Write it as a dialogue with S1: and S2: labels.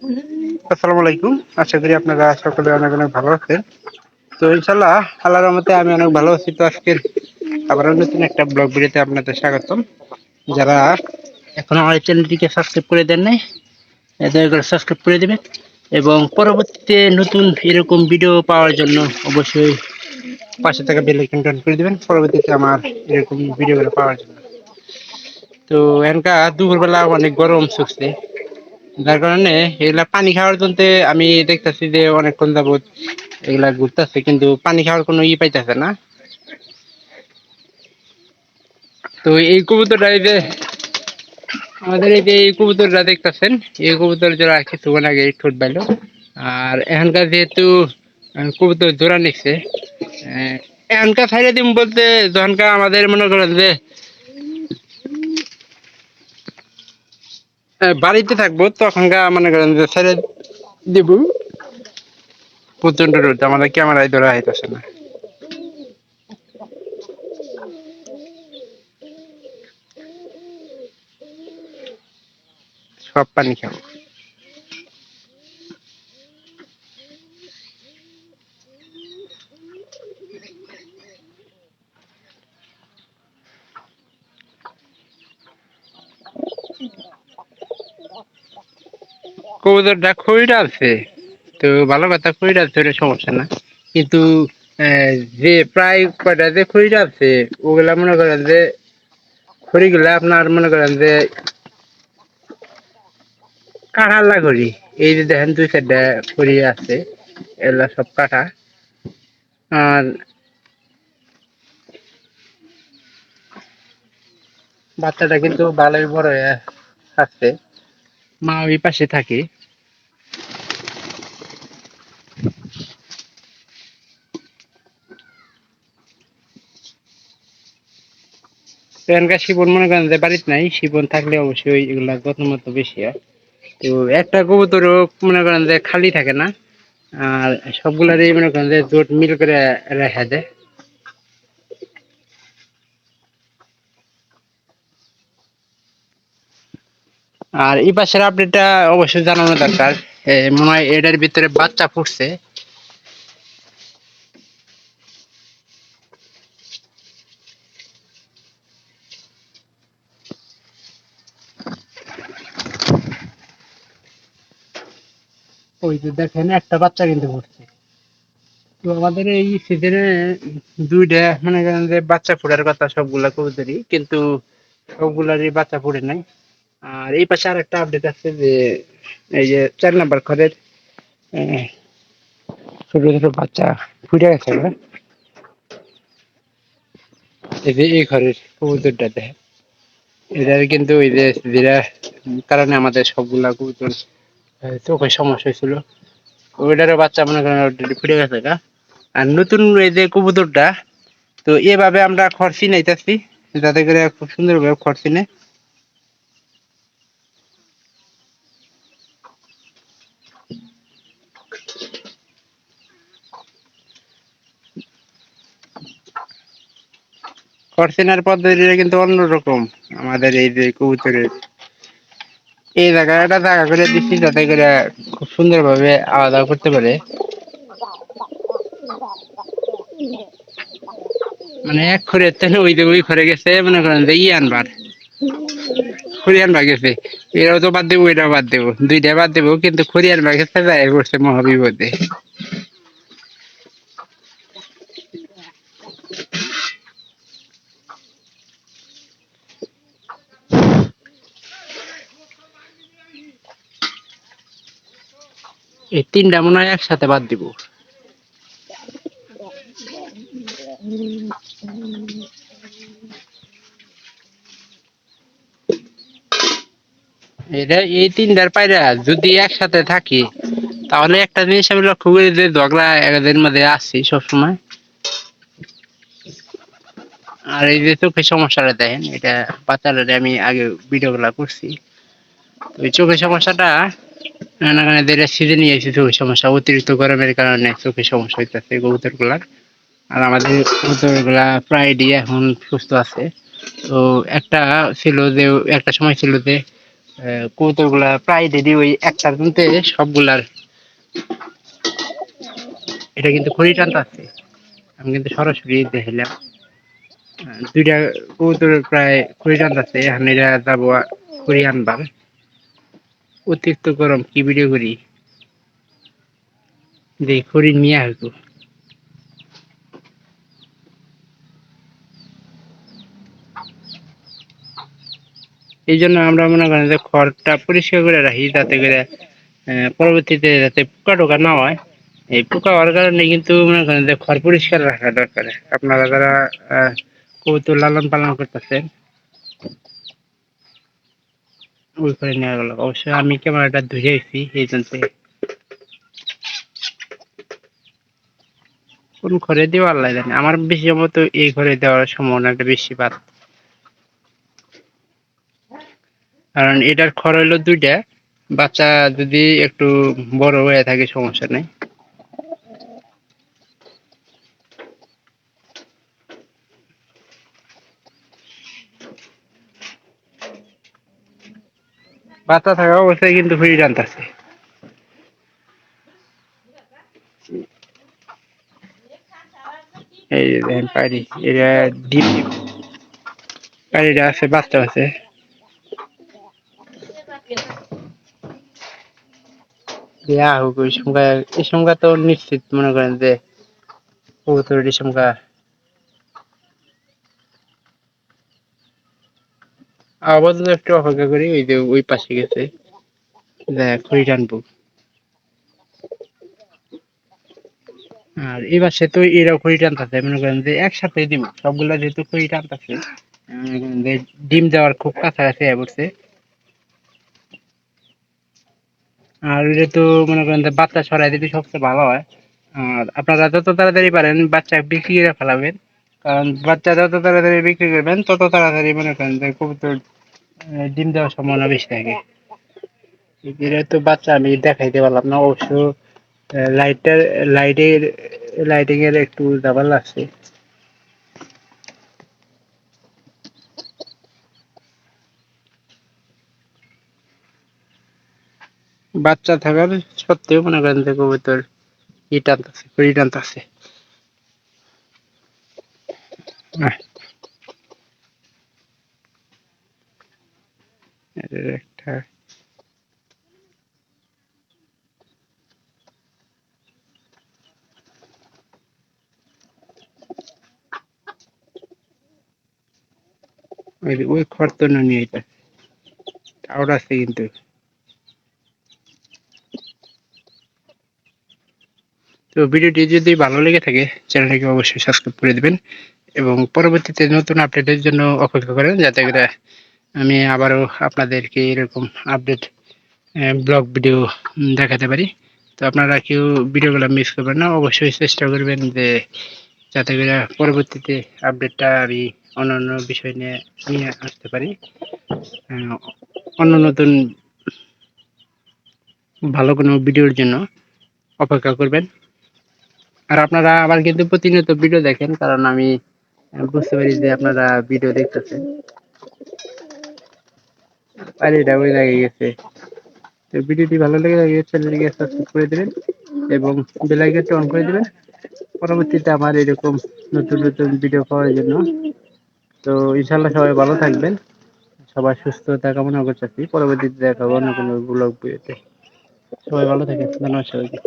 S1: আসসালামু আলাইকুম। আশা করি আপনারা সকলে অনেক অনেক ভালো আছেন। তো ইনশাল্লাহ আল্লাহর আমি অনেক ভালো আছি। তো আজকের নতুন একটা ব্লগ ভিডিওতে আপনাদের স্বাগতম। যারা আমার চ্যানেলটিকে সাবস্ক্রাইব করে দেন নাই দয়া করে সাবস্ক্রাইব করে দেবেন এবং পরবর্তীতে নতুন এরকম ভিডিও পাওয়ার জন্য অবশ্যই পাশে থাকা বেল আইকন করে দেবেন। পরবর্তীতে আমার এরকম ভিডিওগুলো পাওয়ার জন্য। তো এখানকার দুপুরবেলা অনেক গরম চলছে। যার কারণে এগুলা পানি খাওয়ার জন্য আমি দেখতেছি যে অনেকক্ষণ যাবত এগুলা ঘুরতেছে, কিন্তু পানি খাওয়ার কোনো ই পাইতেছে না। তো এই কবুতরটা এই যে, আমাদের এই যে এই কবুতরটা দেখতেছেন, এই কবুতর জোড়া কিছুক্ষণ আগে ঠোঁট বাইলো। আর এখানকার যেহেতু কবুতর জোড়া নিচ্ছে এখানকার ছাইড়ে দিম বলতে যখনকার আমাদের মনে করেন যে বাড়িতে থাকব তখনকার মনে করেন যে ছেড়ে দিব। প্রচণ্ড রোদ, আমাদের ক্যামেরায় ধরা হইতেছে না। সব পানি খাব। কবুতরটা খুবই ডালছে তো ভালো কথা খুবই ডালছে ওটা সমস্যা না। কিন্তু যে প্রায় কয়টা যে খড়ি ডালছে ওগুলা মনে করেন যে খড়িগুলা আপনার মনে করেন যে কাঁঠাল্লা খড়ি। এই যে দেখেন দুই চারটা খড়ি আছে, এগুলা সব কাঠা। আর বাচ্চাটা কিন্তু ভালোই বড় আছে। মা ওই পাশে থাকে। এখানকার শিবন মনে করেন যে বাড়িতে নাই, শিবন থাকলে অবশ্যই এগুলা যত্ন মতো বেশি হয়। তো একটা কবুতরও মনে করেন যে খালি থাকে না, আর সবগুলারই মনে করেন যে জোট মিল করে রেখা দেয়। আর এই পাশের আপডেটটা অবশ্যই জানানো দরকার। মনে হয় এটার ভিতরে বাচ্চা ফুটছে। ওই যে দেখেন, একটা বাচ্চা কিন্তু ফুটছে। তো আমাদের এই সিজনে দুইটা মনে বাচ্চা ফোটার কথা সবগুলা কবুতরই, কিন্তু সবগুলারই বাচ্চা ফুটে নাই। আর এই পাশে আর একটা আপডেট আছে যে এই যে চার নাম্বার ঘরের ছোট ছোট বাচ্চা ফুটে গেছে এই ঘরের কবুতরটা দেখেন। এটার কিন্তু ওই যে যেটা কারণে আমাদের সবগুলা কবুতর আহ, চোখে সমস্যা হয়েছিল। ওইটারও বাচ্চা মনে করেন ফুটে গেছে গা আর নতুন এই যে কবুতরটা তো এভাবে আমরা খরচি নাইতেছি যাতে করে খুব সুন্দরভাবে খরচি নেয় খরচিনার পদ্ধতিটা কিন্তু অন্যরকম। আমাদের এই যে কবুতরের। এই জায়গাটা জায়গা করে দিচ্ছি যাতে করে খুব সুন্দরভাবে আলাদা করতে পারে। মানে এক ঘরে তেন ওই যে ওই ঘরে গেছে, মনে করেন যে ই আনবার। খড়ি আনবার গেছে। এরাও তো বাদ দেবো এটাও বাদ দেবো। দুইটা বাদ দেবো, কিন্তু খড়ি আনবার গেছে যায় করছে মহাবিপদে। এই তিনটা মনে হয় একসাথে বাদ দিব। এটা এই তিনটার পায়রা যদি একসাথে থাকি, তাহলে একটা জিনিস আমি লক্ষ্য করি যে ঝগড়া এদের মধ্যে আসছি সবসময়। আর এই যে চোখের সমস্যাটা দেখেন, এটা বাচ্চাটারে আমি আগে ভিডিও গুলা করছি। এই চোখের সমস্যাটা নানা কারণে যেটা সিজে নিয়ে এসেছে চোখের সমস্যা, অতিরিক্ত গরমের কারণে চোখের সমস্যা হইতেছে কবুতরগুলার আর আমাদের কবুতরগুলা প্রায় দিয়ে এখন সুস্থ আছে। তো একটা ছিল যে, একটা সময় ছিল যে কবুতরগুলা প্রায় দিদি ওই একটার মধ্যে সবগুলার এটা কিন্তু খড়ি টানতে আছে। আমি কিন্তু সরাসরি দেখিলাম দুইটা কবুতর প্রায় খড়ি টানতে আছে, এখন এরা যাব খড়ি আনবার। অতিরিক্ত গরম কি ভিডিও করি? যে খড়ি নিয়ে আসব এই জন্য আমরা মনে করেন যে খড়টা পরিষ্কার করে রাখি, যাতে করে পরবর্তীতে যাতে পোকা টোকা না হয়। এই পোকা হওয়ার কারণে কিন্তু মনে করেন যে খড় পরিষ্কার রাখা দরকার। আপনারা যারা কবুতর লালন পালন করতেছেন ওই করে নেওয়া গেল। অবশ্যই আমি ক্যামেরাটা ধুয়ে এসেছি এই জন্য। কোন ঘরে দেওয়া আল্লাহ জানে আমার বেশি মতো এই ঘরে দেওয়ার সম্ভাবনাটা বেশি বাদ। কারণ এটার খড় হইল দুইটা। বাচ্চা যদি একটু বড় হয়ে থাকে, সমস্যা নেই। বাচ্চা থাকা অবস্থায় কিন্তু ফ্রি টানতেছে। এই যে দেখেন পায়রি, এরা ডিম পায়রিটা আছে, বাচ্চা আছে। হোক ওই সময় এই সময় তো নিশ্চিত মনে করেন যে কবুতর এই সময় আপাতত একটু অপেক্ষা করি, ওই যে ওই পাশে গেছে। দেখ টানবো আর এবার সে তো এরাও খড়ি টানতেছে মনে করেন যে একসাথে দিব সবগুলা যেহেতু খড়ি টানতেছে ডিম দেওয়ার খুব কাছাকাছি পড়ছে। আর এটা তো মনে করেন যে বাচ্চা ছড়াই দিলে সবচেয়ে ভালো হয়, আর আপনারা যত তাড়াতাড়ি পারেন, বাচ্চা বিক্রি করে ফেলাবেন। কারণ বাচ্চা যত তাড়াতাড়ি বিক্রি করবেন, তত তাড়াতাড়ি মনে করেন যে কবুতর ডিম দেওয়ার সম্ভাবনা বেশি থাকে। এটা তো বাচ্চা, আমি দেখাইতে পারলাম না, অবশ্য লাইটের লাইটের লাইটিং এর একটু দাবার লাগছে বাচ্চা থাকার সত্ত্বেও মনে করেন যে কবুতর, ই টানতেছে খড়ি টানতেছে আহ। এর একটা ওই তো নিয়ে এটা টাওয়ার আছে কিন্তু তো ভিডিওটি যদি ভালো লেগে থাকে, চ্যানেলটিকে অবশ্যই সাবস্ক্রাইব করে দিবেন। এবং পরবর্তীতে নতুন আপডেটের জন্য অপেক্ষা করেন যাতে করে আমি আবারও আপনাদেরকে এরকম আপডেট ব্লগ ভিডিও দেখাতে পারি। তো আপনারা কেউ ভিডিওগুলো মিস করবেন না, অবশ্যই চেষ্টা করবেন যে যাতে করে পরবর্তীতে আপডেটটা আমি অন্য অন্য বিষয় নিয়ে নিয়ে আসতে পারি। অন্য নতুন ভালো কোনো ভিডিওর জন্য অপেক্ষা করবেন। আর আপনারা আবার কিন্তু প্রতিনিয়ত ভিডিও দেখেন, কারণ আমি বুঝতে পারি যে আপনারা ভিডিও দেখতেছেন। আর, এটা ওই লাগে গেছে। তো ভিডিওটি ভালো লেগে থাকে চ্যানেলটিকে সাবস্ক্রাইব করে দেবেন এবং বেল আইকনটি অন করে দেবেন। পরবর্তীতে আমার এরকম নতুন নতুন ভিডিও পাওয়ার জন্য। তো ইনশাল্লাহ সবাই ভালো থাকবেন। সবার সুস্থতা কামনা করতেছি। পরবর্তীতে দেখা হবে অন্য কোনো ব্লগ ভিডিওতে সবাই ভালো থাকেন। ধন্যবাদ সবাইকে।